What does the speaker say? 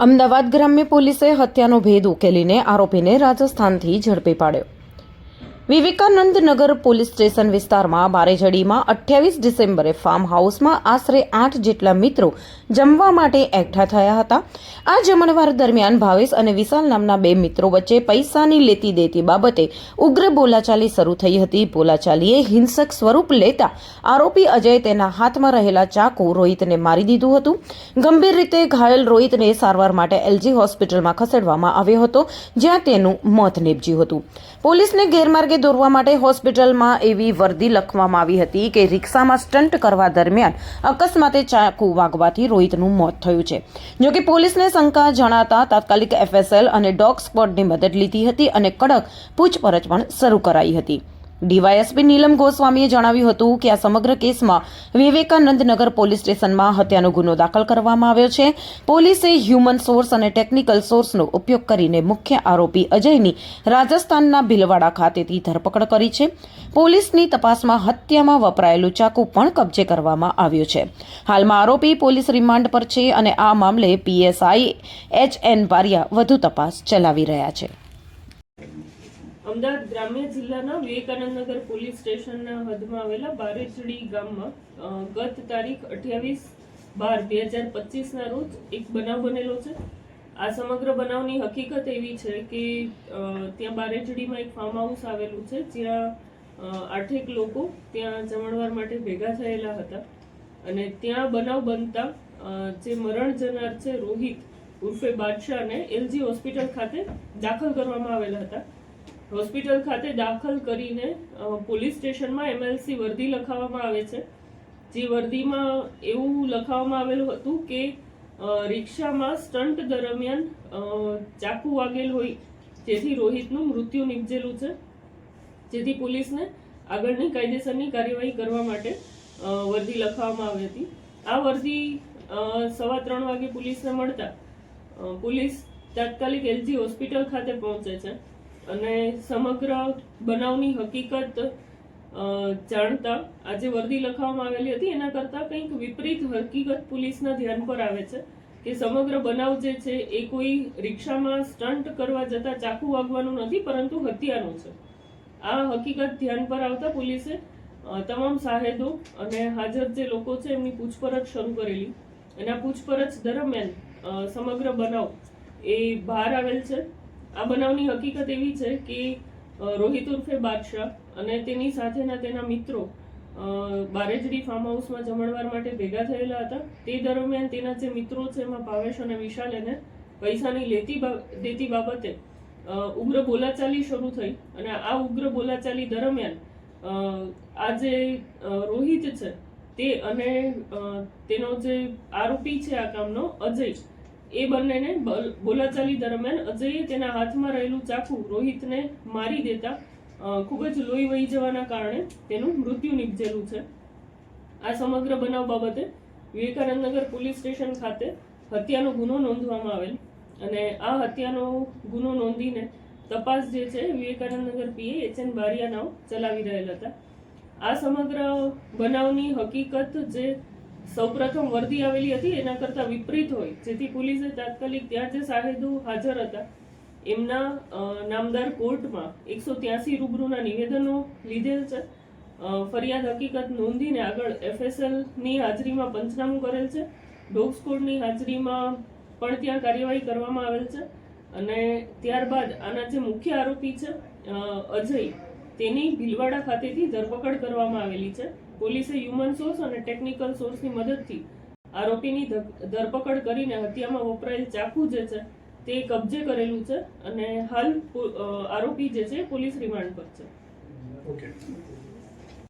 અમદાવાદ ગ્રામ્ય પોલીસે હત્યાનો ભેદ ઉકેલીને આરોપીને રાજસ્થાનથી ઝડપી પાડ્યો. વિવેકાનંદ નગર પોલીસ સ્ટેશન વિસ્તારમાં બારેજડીમાં અઠ્યાવીસ ડિસેમ્બરે ફાર્મ હાઉસમાં આશરે આઠ જેટલા મિત્રો જમવા માટે એકઠા થયા હતા. આ જમણવાર દરમિયાન ભાવેશ અને વિશાલ નામના બે મિત્રો વચ્ચે પૈસાની લેતી દેતી બાબતે ઉગ્ર બોલાચાલી શરૂ થઈ હતી. બોલાચાલીએ હિંસક સ્વરૂપ લેતા આરોપી અજય તેના હાથમાં રહેલા ચાકુ રોહિતને મારી દીધું હતું. ગંભીર રીતે ઘાયલ રોહિતને સારવાર માટે એલજી હોસ્પિટલમાં ખસેડવામાં આવ્યો હતો, જ્યાં તેનું મોત નીપજ્યું હતું. પોલીસને ગેરમાર્ગે દોરવા માટે હોસ્પિટલમાં એવી વર્દી લખવામાં આવી હતી કે રિક્ષામાં સ્ટન્ટ કરવા દરમિયાન અકસ્માતે ચાકુ વાગવાથી રોહિતનું મોત થયું છે. જોકે પોલીસને શંકા જણાતા તાત્કાલિક એફએસએલ અને ડોગ સ્પોટની મદદ લીધી હતી અને કડક પૂછપરછ પણ શરૂ કરાઈ હતી. ડીવાયએસપી નીલમ ગોસ્વામીએ જણાવ્યું હતું કે આ સમગ્ર કેસમાં વિવેકાનંદ નગર પોલીસ સ્ટેશનમાં હત્યાનો ગુનો દાખલ કરવામાં આવ્યો છે. પોલીસે હ્યુમન સોર્સ અને ટેકનિકલ સોર્સનો ઉપયોગ કરીને મુખ્ય આરોપી અજયની રાજસ્થાનના ભીલવાડા ખાતેથી ધરપકડ કરી છે. પોલીસની તપાસમાં હત્યામાં વપરાયેલું ચાકુ પણ કબજે કરવામાં આવ્યું છે. હાલમાં આરોપી પોલીસ રિમાન્ડ પર છે અને આ મામલે પીએસઆઈ એચ એન બારિયા વધુ તપાસ ચલાવી રહ્યા છે. અમદાવાદ ગ્રામ્ય જિલ્લાના વિવેકાનંદનગર પોલીસ સ્ટેશનના હદમાં આવેલા બારેચડી ગામમાં ગત તારીખ અઠ્યાવીસ બાર બે હજાર પચીસના રોજ એક બનાવ બનેલો છે. આ સમગ્ર બનાવની હકીકત એવી છે કે ત્યાં બારેચડીમાં એક ફાર્મ હાઉસ આવેલું છે, જ્યાં આઠેક લોકો ત્યાં જમણવાર માટે ભેગા થયેલા હતા. અને ત્યાં બનાવ બનતા જે મરણ જનાર છે રોહિત ઉર્ફે બાદશાહને એલજી હોસ્પિટલ ખાતે દાખલ કરવામાં આવેલા હતા. હોસ્પિટલ ખાતે દાખલ કરીને પોલીસ સ્ટેશનમાં એમએલસી વર્દી લખાવવામાં આવે છે. જે વર્દીમાં એવું લખાવવામાં આવેલું હતું કે રિક્ષામાં સ્ટન્ટ દરમિયાન ચાકુ વાગેલ હોય, જેથી રોહિતનું મૃત્યુ નિપજેલું છે. જેથી પોલીસને આગળની કાયદેસરની કાર્યવાહી કરવા માટે વર્દી લખાવવામાં આવી હતી. આ વર્દી સવા ત્રણ વાગે પોલીસને મળતા પોલીસ તાત્કાલિક એલજી હોસ્પિટલ ખાતે પહોંચે છે. અને સમગ્ર બનાવની હકીકત જાણતા, આજે વર્દી લખવામાં આવેલી હતી, એના કરતાં કંઈક વિપરીત હકીકત પોલીસના ધ્યાન પર આવે છે કે સમગ્ર બનાવ જે છે એ કોઈ રિક્ષામાં સ્ટન્ટ કરવા જતા ચાકુ વાગવાનું નથી, પરંતુ હત્યાનું છે. આ હકીકત ધ્યાન પર આવતા પોલીસે તમામ સાહેદો અને હાજર જે લોકો છે એમની પૂછપરછ શરૂ કરેલી. આ પૂછપરછ દરમિયાન સમગ્ર બનાવ એ બહાર આવેલ છે. આ બનાવની હકીકત એવી છે કે રોહિત ઉર્ફે બાદશાહ અને તેની સાથેના તેના મિત્રો બારેજડી ફાર્મ હાઉસમાં જમણવાર માટે ભેગા થયેલા હતા. તે દરમિયાન તેના જે મિત્રો છે એમાં ભાવેશ અને વિશાલ એને પૈસાની લેતી દેતી બાબતે ઉગ્ર બોલાચાલી શરૂ થઈ અને આ ઉગ્ર બોલાચાલી દરમિયાન આ જે રોહિત છે તે અને તેનો જે આરોપી છે આ કામનો અજય એ બંનેને બોલાચાલી દરમિયાન અજયે તેના હાથમાં રહેલું ચાકુ રોહિતને મારી દેતા ખૂબ જ લોહી વહી જવાના કારણે તેનું મૃત્યુ નિપજેલું છે. આ સમગ્ર બનાવ બાબતે વિવેકાનંદનગર પોલીસ સ્ટેશન ખાતે હત્યાનો ગુનો નોંધવામાં આવેલ અને આ હત્યાનો ગુનો નોંધીને તપાસ જે છે Vivekanandnagar PA H N Bariya નાવ ચલાવી રહેલ હતા. આ સમગ્ર બનાવની હકીકત જે સૌપ્રથમ વર્દી આવેલી હતી, એના કરતાં વિપરીત હોય. જેથી પોલીસે તાત્કાલિક ત્યાં જે સાહેદો હાજર હતા. એમના નામદાર કોર્ટમાં એકસો ત્યાસી રૂબરૂના નિવેદનો લીધેલ છે. ફરિયાદ હકીકત નોંધીને આગળ એફએસએલની હાજરીમાં પંચનામું કરેલ છે. ડોગ સ્કોડની હાજરીમાં પણ ત્યાં કાર્યવાહી કરવામાં આવેલ છે. અને ત્યારબાદ આના જે મુખ્ય આરોપી છે અજય, તેની ભીલવાડા ખાતેથી ધરપકડ કરવામાં આવેલી છે. પોલીસે હ્યુમન સોર્સ અને ટેકનિકલ સોર્સની મદદથી આરોપીની ધરપકડ કરીને હત્યામાં વપરાયેલ ચાકુ જે છે તે કબજે કરેલું છે અને હાલ આરોપી જે છે પોલીસ રિમાન્ડ પર છે. ઓકે